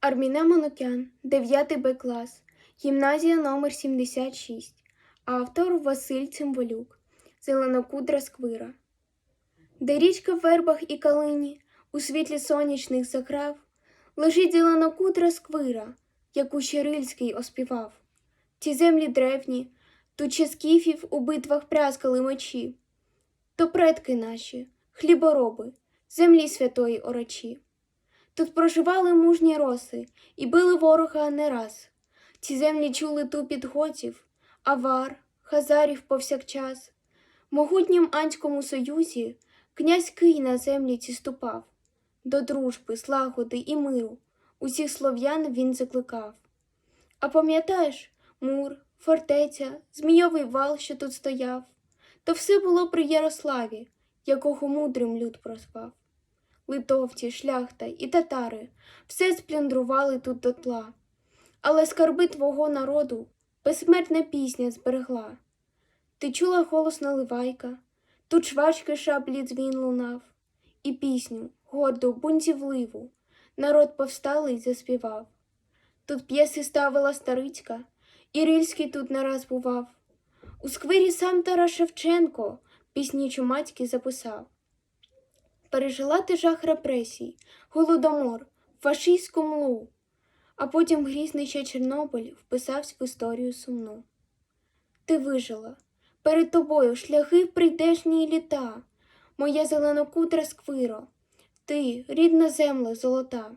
Арміна Манукян, 9 Б клас, гімназія номер 76, автор Василь Цимбалюк, Зеленокудра сквира. Де річка в вербах і калині, у світлі сонячних закрав, лежить зеленокудра сквира, яку Щерильський оспівав. Ті землі древні, тут ще скіфів у битвах пряскали мечі, то предки наші, хлібороби, землі святої орачі. Тут проживали мужні роси і били ворога не раз. Ці землі чули тупіт готів, авар, хазарів повсякчас. В могутнім Анському союзі князь Кий на землі ці ступав. До дружби, слагоди і миру усіх слов'ян він закликав. А пам'ятаєш, мур, фортеця, змійовий вал, що тут стояв, то все було при Ярославі, якого мудрим люд прозвав. Литовці, шляхта і татари все спляндрували тут дотла. Але скарби твого народу безсмертна пісня зберегла. Ти чула голос наливайка, тут швачки шаблі дзвін лунав, і пісню, горду, бунтівливу, народ повсталий заспівав. Тут п'єси ставила старицька, і Рильський тут нараз бував. У сквирі сам Тарас Шевченко пісні чумацькі записав. Пережила ти жах репресій, голодомор, фашистську млу, а потім грізний ще Чорнобиль вписався в історію сумну. Ти вижила, перед тобою шляхи прийдешні літа, моя зеленокутра сквиро, ти, рідна земля золота.